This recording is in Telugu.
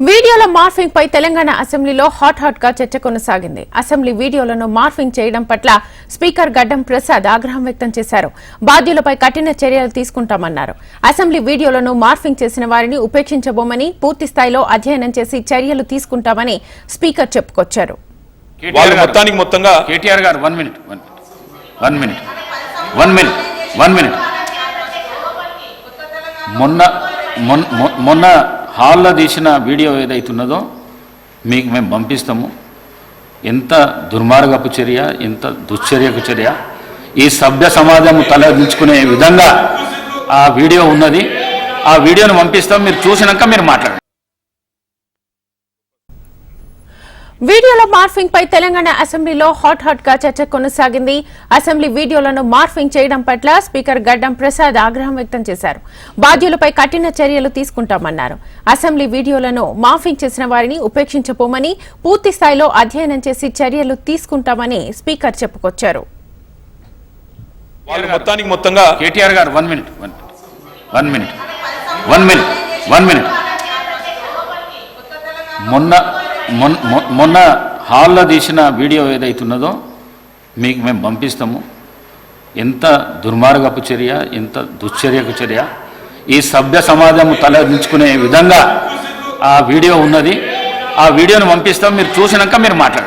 వీడియోల మార్ఫింగ్ పై తెలంగాణ అసెంబ్లీలో హాట్ హాట్గా చర్చ కొనసాగింది. అసెంబ్లీ వీడియోలను మార్ఫింగ్ చేయడం పట్ల స్పీకర్ గడ్డం ప్రసాద్ ఆగ్రహం వ్యక్తం చేశారు. బాధ్యులపై కఠిన చర్యలు తీసుకుంటామన్నారు. అసెంబ్లీ వీడియోలను మార్ఫింగ్ చేసిన వారిని ఉపేక్షించబోమని పూర్తి స్థాయిలో అధ్యయనం చేసి చర్యలు తీసుకుంటామని స్పీకర్ చెప్పుకొచ్చారు. వాళ్ళు మొత్తానికి మొత్తంగా KTR garu one minute one minute one minute one minute one minute మొన్న మొన్న మొ- మొన్న హాల్లో తీసిన వీడియో ఏదైతున్నదో మీకు మేము పంపిస్తాము. ఎంత దుర్మార్గపు చర్య ఎంత దుశ్చర్యకు చర్య. ఈ సభ్య సమాజం తలదించుకునే విధంగా ఆ వీడియో ఉన్నది. ఆ వీడియోను పంపిస్తాం. మీరు చూసినాక మీరు మాట్లాడండి వీడియోల మార్ఫింగ్ పై తెలంగాణ అసెంబ్లీలో హాట్ హాట్గా చర్చ కొనసాగింది. అసెంబ్లీ వీడియోలను మార్ఫింగ్ చేయడం పట్ల స్పీకర్ గడ్డం ప్రసాద్ ఆగ్రహం వ్యక్తం చేశారు. బాధ్యులపై కఠిన చర్యలు తీసుకుంటామన్నారు. అసెంబ్లీ వీడియోలను మార్ఫింగ్ చేసిన వారిని ఉపేక్షించబోమని పూర్తి స్థాయిలో అధ్యయనం చేసి చర్యలు తీసుకుంటామని స్పీకర్ చెప్పుకొచ్చారు. వాళ్ళు మొత్తానికి మొత్తంగా KTR garu one minute one one minute one minute one minute మొన్న మొన్న హాల్లో తీసిన వీడియో ఏదైతున్నదో మీకు మేము పంపిస్తాము. ఎంత దుర్మార్గపు చర్య ఎంత దుశ్చర్యకు చర్య. ఈ సభ్య సమాజం తలదించుకునే విధంగా ఆ వీడియో ఉన్నది. ఆ వీడియోను పంపిస్తాం. మీరు చూసినాక మీరు మాట్లాడండి